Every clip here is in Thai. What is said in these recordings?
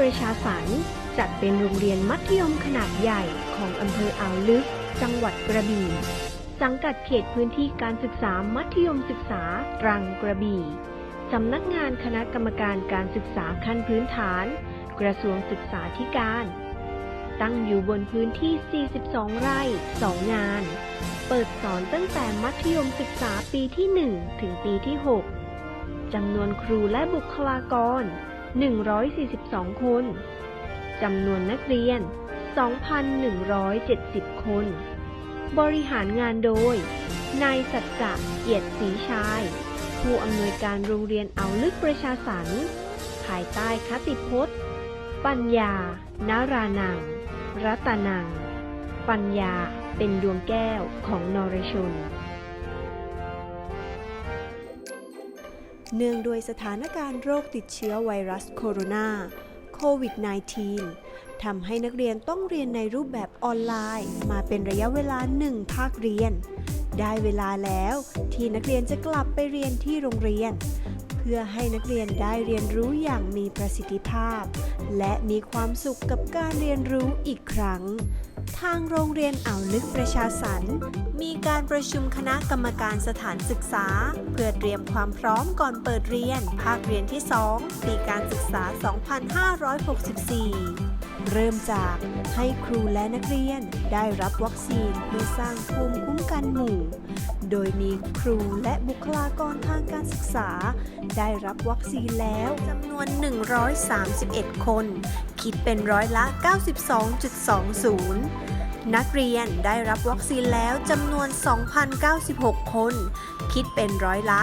ประชาสรรค์จัดเป็นโรงเรียนมัธยมขนาดใหญ่ของอำเภออ่าวลึก จังหวัดกระบี่ สังกัดเขตพื้นที่การศึกษามัธยมศึกษาตรังกระบี่ สำนักงานคณะกรรมการการศึกษาขั้นพื้นฐาน กระทรวงศึกษาธิการ ตั้งอยู่บนพื้นที่ 42 ไร่ 2 งาน เปิดสอนตั้งแต่มัธยมศึกษาปีที่ 1 ถึงปีที่ 6จำนวนครูและบุคลากร 142 คน จำนวนนักเรียน 2,170 คน บริหารงานโดย นายสัจจะเกียรติศรีชาย ผู้อำนวยการโรงเรียนเอาลึกประชาสรรค์ภายใต้คติพจน์ ปัญญา นารานัง รัตนัง ปัญญาเป็นดวงแก้วของนรชน เนื่องด้วยสถานการณ์โรคติดเชื้อไวรัสโคโรนาโควิด -19 ทำให้นักเรียนต้องเรียนในรูปแบบออนไลน์ มาเป็นระยะเวลาหนึ่งภาคเรียน ได้เวลาแล้วที่นักเรียนจะกลับไปเรียนที่โรงเรียน เพื่อให้นักเรียนได้เรียนรู้อย่างมีประสิทธิภาพ และมีความสุขกับการเรียนรู้อีกครั้ง ทางโรงเรียนอ่าวลึกประชาสรรค์มีการประชุมคณะกรรมการสถานศึกษา เพื่อเตรียมความพร้อมก่อนเปิดเรียน ภาคเรียนที่ 2 ปีการศึกษา 2564 เริ่มจากให้ครูและนักเรียนได้รับวัคซีนเพื่อสร้างภูมิคุ้มกันหมู่ โดยมีครูและบุคลากรทางการศึกษา ได้รับวัคซีนแล้วจำนวน 131 คน คิดเป็นร้อยละ 92.20 นักเรียนได้รับวัคซีนแล้วจำนวน 2,096 คน คิดเป็นร้อยละ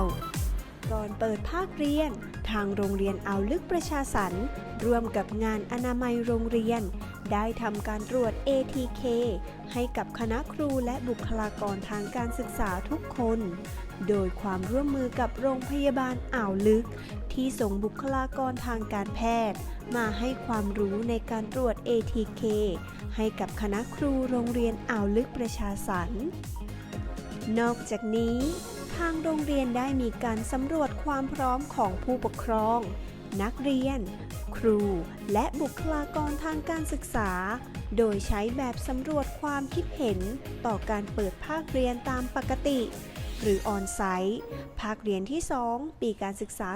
96.59ก่อนเปิดภาคเรียน ทางโรงเรียนเอาลึกประชาสรรค์ร่วมกับงานอนามัยโรงเรียน ได้ทำการตรวจ ATK ให้กับคณะครูและบุคลากรทางการศึกษาทุกคน โดยความร่วมมือกับโรงพยาบาลอ่าวลึก ที่ส่งบุคลากรทางการแพทย์ มาให้ความรู้ในการตรวจ ATK ให้กับคณะครูโรงเรียนอ่าวลึกประชาสรรค์นอกจากนี้ ทางโรงเรียนได้มีการสำรวจความพร้อมของผู้ปกครอง นักเรียน ครู และบุคลากรทางการศึกษา โดยใช้แบบสำรวจความคิดเห็นต่อการเปิดภาคเรียนตามปกติ หรือออนไซต์ภาคเรียนที่ 2 ปีการศึกษา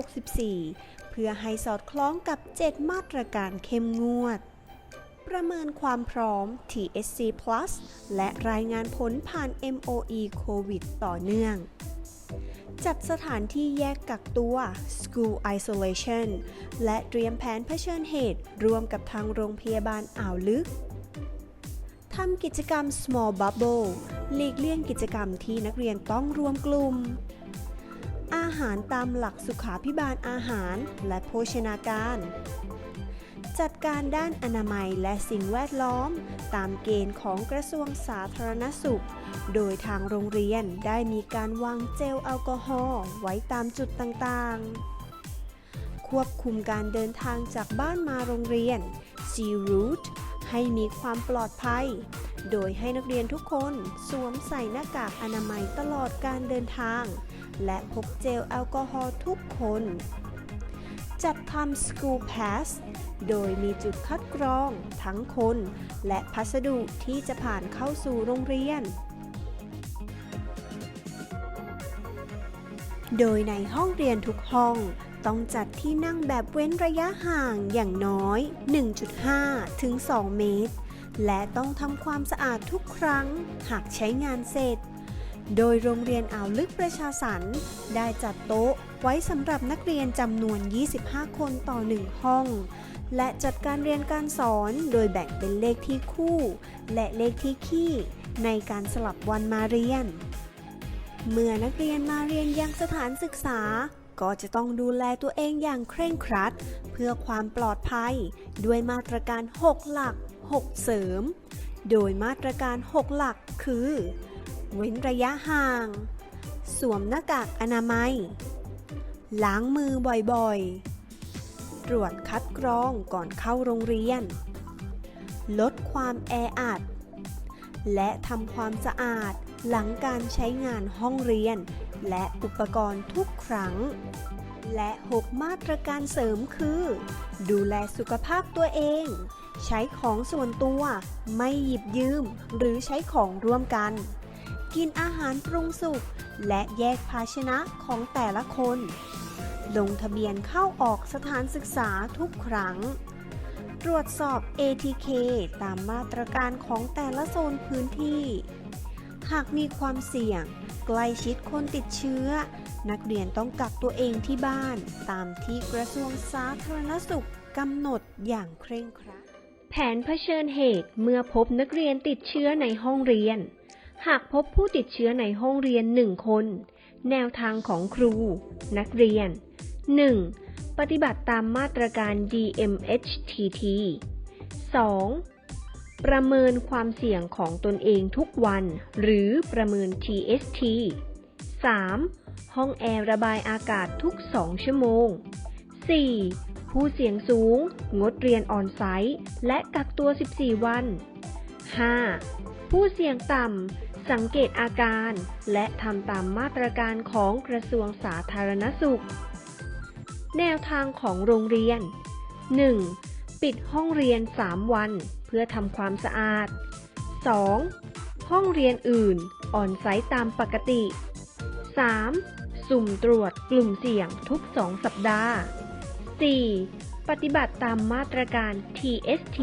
2564 เพื่อให้สอดคล้องกับ 7 มาตรการเข้มงวดประเมินความพร้อม TSC Plus และรายงานผลผ่าน MOE โควิดต่อเนื่อง จัดสถานที่แยกกักตัว School Isolation และเตรียมแผนเผชิญเหตุ ร่วมกับทางโรงพยาบาลอ่าวลึกทำกิจกรรม Small Bubble หลีกเลี่ยงกิจกรรมที่นักเรียนต้องรวมกลุ่ม อาหารตามหลักสุขาพิบาลอาหารและโภชนาการ จัดการด้านอนามัยและสิ่งแวดล้อม ตามเกณฑ์ของกระทรวงสาธารณสุข โดยทางโรงเรียนได้มีการวางเจลแอลกอฮอล์ไว้ตามจุดต่างๆ ควบคุมการเดินทางจากบ้านมาโรงเรียน C route ให้มีความปลอดภัย โดยให้นักเรียนทุกคนสวมใส่หน้ากากอนามัยตลอดการเดินทาง และพกเจลแอลกอฮอล์ทุกคน จัดทำ School Pass โดยมีจุดคัดกรองทั้งคน และพัสดุที่จะผ่านเข้าสู่โรงเรียน โดยในห้องเรียนทุกห้องต้องจัดที่นั่งแบบเว้นระยะห่างอย่างน้อย 1.5 ถึง 2 เมตร และต้องทำความสะอาดทุกครั้งหากใช้งานเสร็จ โดยโรงเรียนอ่าวลึกประชาสรรค์ได้จัดโต๊ะ ไว้สำหรับนักเรียนจำนวน 25 คนต่อ 1 ห้อง และจัดการเรียนการสอนโดยแบ่งเป็นเลขที่คู่ และเลขที่คี่ ในการสลับวันมาเรียน เมื่อนักเรียนมาเรียนยังสถานศึกษา ก็จะต้องดูแลตัวเองอย่างเคร่งครัด เพื่อความปลอดภัย ด้วยมาตรการ 6 หลัก 6 เสริม โดยมาตรการ 6 หลักคือ เว้นระยะห่าง สวมหน้ากากอนามัย ล้างมือบ่อยๆ ตรวจคัดกรองก่อนเข้าโรงเรียน ลดความแออัด และทำความสะอาดหลังการใช้งานห้องเรียน และอุปกรณ์ทุกครั้ง และ 6 มาตรการเสริมคือ ดูแลสุขภาพตัวเอง ใช้ของส่วนตัว ไม่หยิบยืม หรือใช้ของร่วมกัน กินอาหารปรุงสุก และแยกภาชนะของแต่ละคน ลงทะเบียนเข้าออกสถานศึกษาทุกครั้ง ตรวจสอบ ATK ตามมาตรการของแต่ละโซนพื้นที่ หากมีความเสี่ยง ใกล้ชิดคนติดเชื้อ นักเรียนต้องกักตัวเองที่บ้าน ตามที่กระทรวงสาธารณสุขกำหนดอย่างเคร่งครัดแผนเผชิญเหตุเมื่อพบนักเรียนติดเชื้อในห้องเรียน หากพบผู้ติดเชื้อในห้องเรียนหนึ่งคน แนวทางของครู นักเรียน 1. ปฏิบัติตามมาตรการ DMHTT 2. ประเมินความเสี่ยงของตนเองทุกวัน หรือประเมิน TST 3. ห้องแอร์ระบายอากาศทุก 2 ชั่วโมง 4. ผู้เสี่ยงสูง งดเรียนออนไซต์ และกักตัว 14 วัน 5. ผู้เสี่ยงต่ำ สังเกตอาการ และทำตามมาตรการของกระทรวงสาธารณสุข แนวทางของโรงเรียน 1. ปิดห้องเรียน 3 วัน เพื่อทำความสะอาด 2. ห้องเรียนอื่น ออนไซต์ตามปกติ 3. สุ่มตรวจกลุ่มเสี่ยงทุก 2 สัปดาห์ 4. ปฏิบัติตามมาตรการ TST+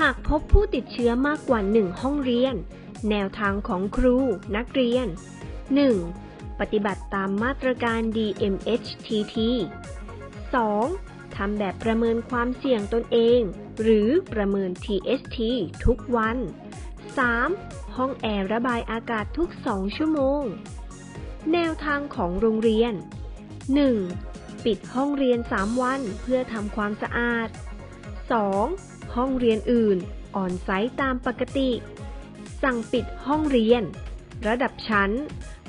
หากพบผู้ติดเชื้อมากกว่า 1 ห้องเรียน แนวทางของครูนักเรียน 1. ปฏิบัติตามมาตรการ DMHTT 2. ทำแบบประเมินความเสี่ยงตนเอง หรือประเมิน TST ทุกวัน 3. ห้องแอร์ระบายอากาศทุก 2 ชั่วโมง แนวทางของโรงเรียน 1. ปิดห้องเรียน 3 วันเพื่อทำความสะอาด 2. ห้องเรียนอื่นออนไซต์ตามปกติ สั่งปิดห้องเรียน ระดับชั้น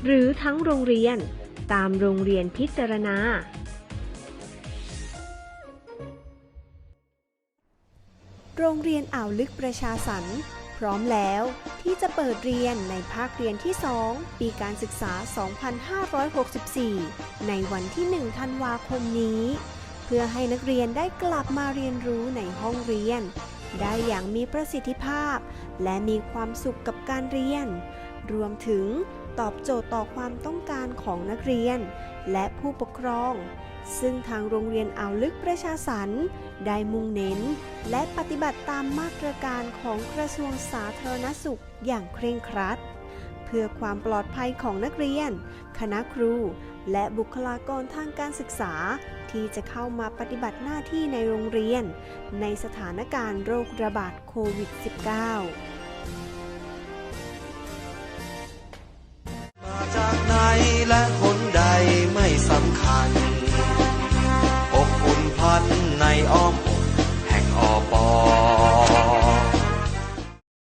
หรือทั้งโรงเรียน ตามโรงเรียนพิจารณา โรงเรียนอ่าวลึกประชาสรรค์พร้อมแล้วที่จะเปิดเรียนในภาคเรียนที่ 2 ปีการศึกษา 2564 ในวันที่ 1 ธันวาคมนี้ พื่อให้นักเรียนได้กลับมาเรียนรู้ในห้องเรียน ได้อย่างมีประสิทธิภาพ และมีความสุขกับการเรียน รวมถึงตอบโจทย์ต่อความต้องการของนักเรียน และผู้ปกครอง ซึ่งทางโรงเรียนอ่าวลึกประชาสรรค์ได้มุ่งเน้น และปฏิบัติตามมาตรการของกระทรวงสาธารณสุขอย่างเคร่งครัด เพื่อความปลอดภัยของนักเรียน คณะครู และบุคลากรทางการศึกษา ที่จะเข้ามาปฏิบัติหน้าที่ในโรงเรียน ในสถานการณ์โรคระบาดโควิด -19 จากไหนและคนใดไม่สำคัญ